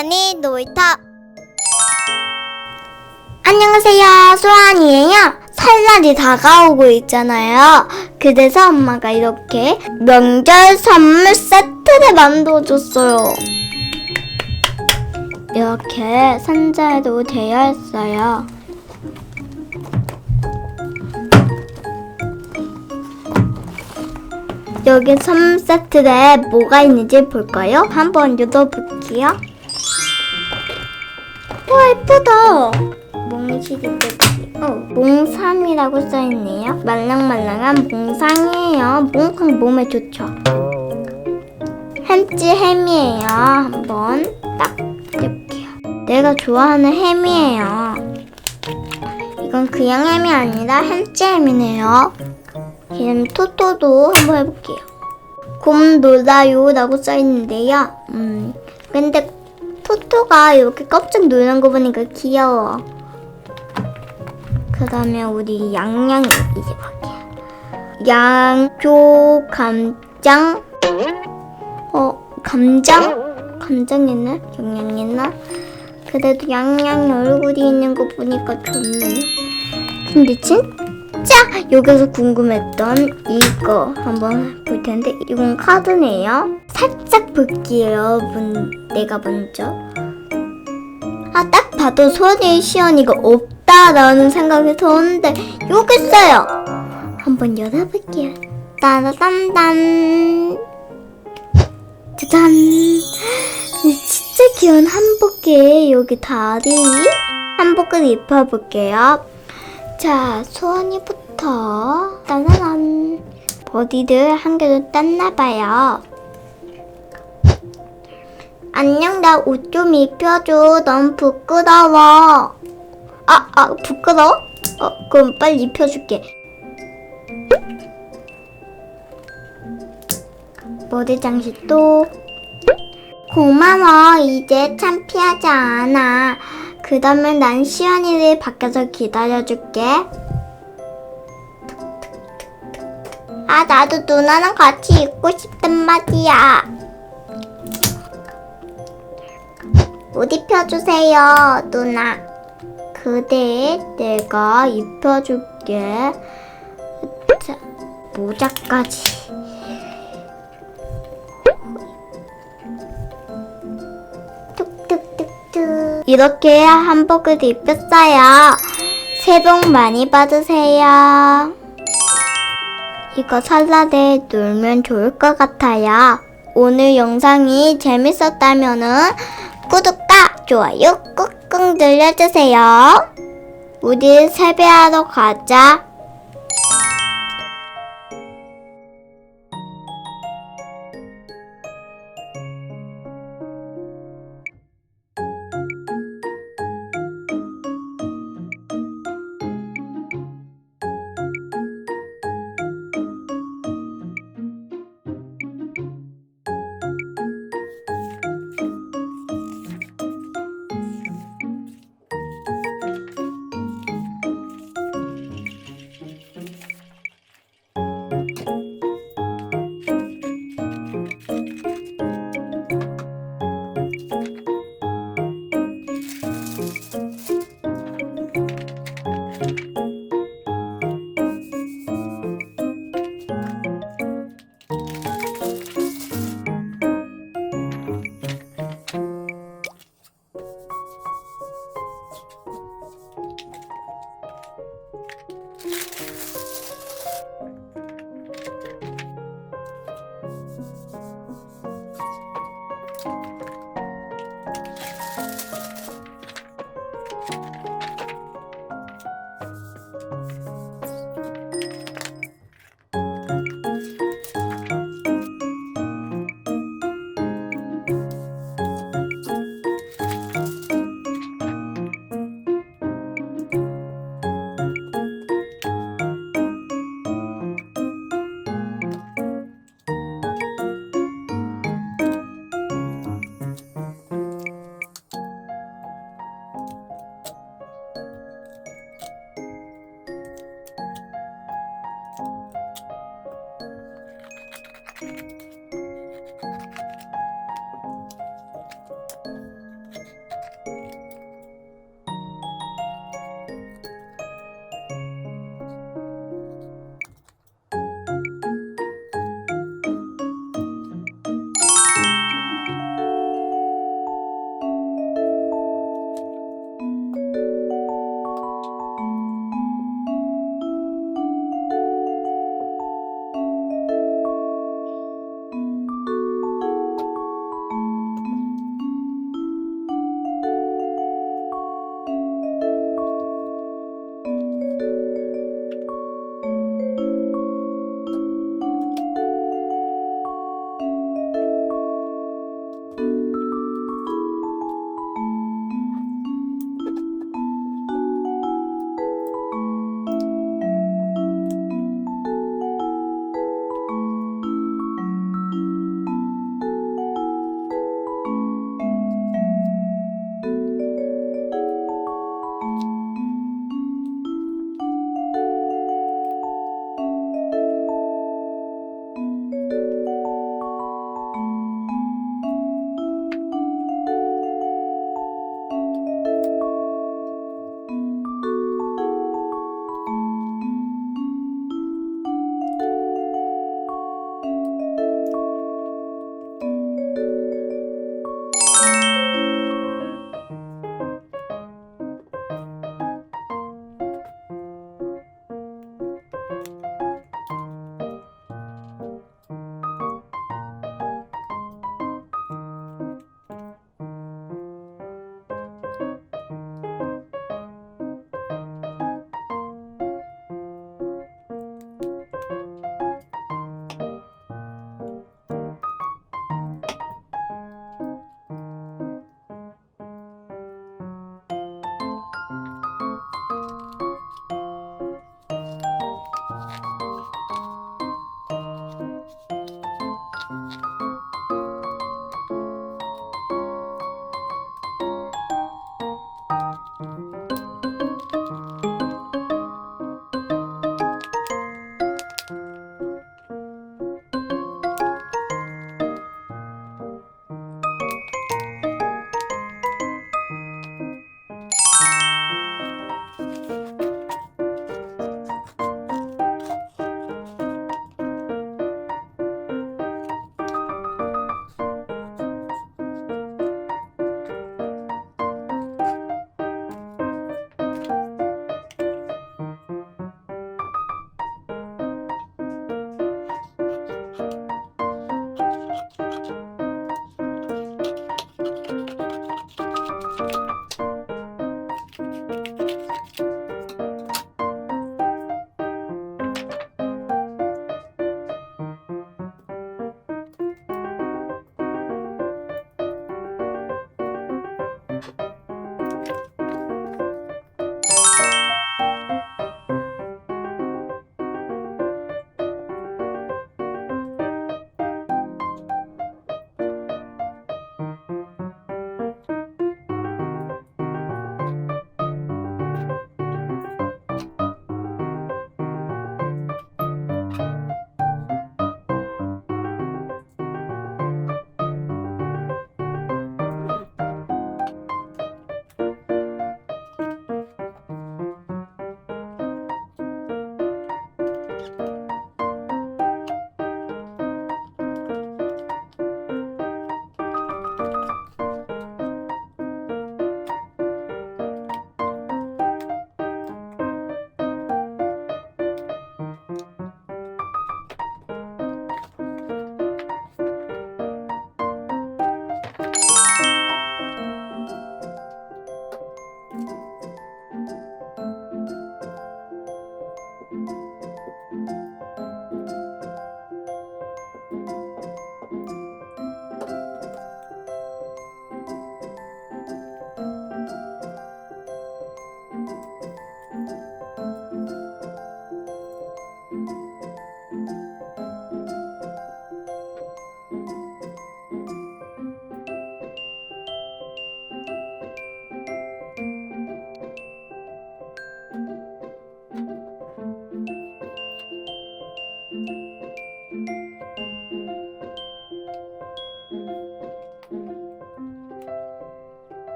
수원이 놀이터 안녕하세요. 수원이에요. 설날이 다가오고 있잖아요. 그래서 엄마가 이렇게 명절 선물 세트를 만들어줬어요. 이렇게 상자에도 되어 있어요. 여기 선물 세트에 뭐가 있는지 볼까요? 한번 열어볼게요. 와 예쁘다. 몽실이겠지. 어, 몽삼이라고 써있네요. 말랑말랑한 몽상이에요. 몽상 몸에 좋죠. 햄찌 햄이에요. 한번 딱 해볼게요. 내가 좋아하는 햄이에요. 이건 그냥 햄이 아니라 햄찌 햄이네요. 이름 토토도 한번 해볼게요. 곰 놀아요 라고 써있는데요. 음, 근데 토토가 이렇게 깜짝 놀란 거 보니까 귀여워. 그 다음에 우리 양양 이제 볼게요. 양조 감장. 어, 감장? 감장 있나? 양양 있나? 그래도 양양 얼굴이 있는 거 보니까 좋네. 근데 진 짜 여기서 궁금했던 이거 한번 볼 텐데 이건 카드네요. 살짝 볼게요, 여러분. 내가 먼저. 아, 딱 봐도 손이 시연이가 없다라는 생각이 들었는데 여기 있어요. 한번 열어볼게요. 따라단단. 짜잔. 진짜 귀여운 한복에 여기 다리 한복을 입혀볼게요. 자, 소원이부터 따라란 버디를 한 개도 땄나봐요. 안녕, 나 옷 좀 입혀줘. 너무 부끄러워. 아, 아, 부끄러워? 어, 그럼 빨리 입혀줄게. 머리 장식도 고마워. 이제 창피하지 않아. 그 다음에 난 시연이를 밖에서 기다려줄게. 아, 나도 누나랑 같이 있고 싶단 말이야. 옷 입혀주세요, 누나. 그대 내가 입혀줄게. 자, 모자까지. 이렇게 한복을 입혔어요. 새해 복 많이 받으세요. 이거 설날에 놀면 좋을 것 같아요. 오늘 영상이 재밌었다면 은 구독과 좋아요 꾹꾹 눌러주세요. 우리 세배하러 가자.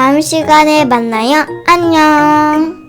다음 시간에 만나요. 안녕.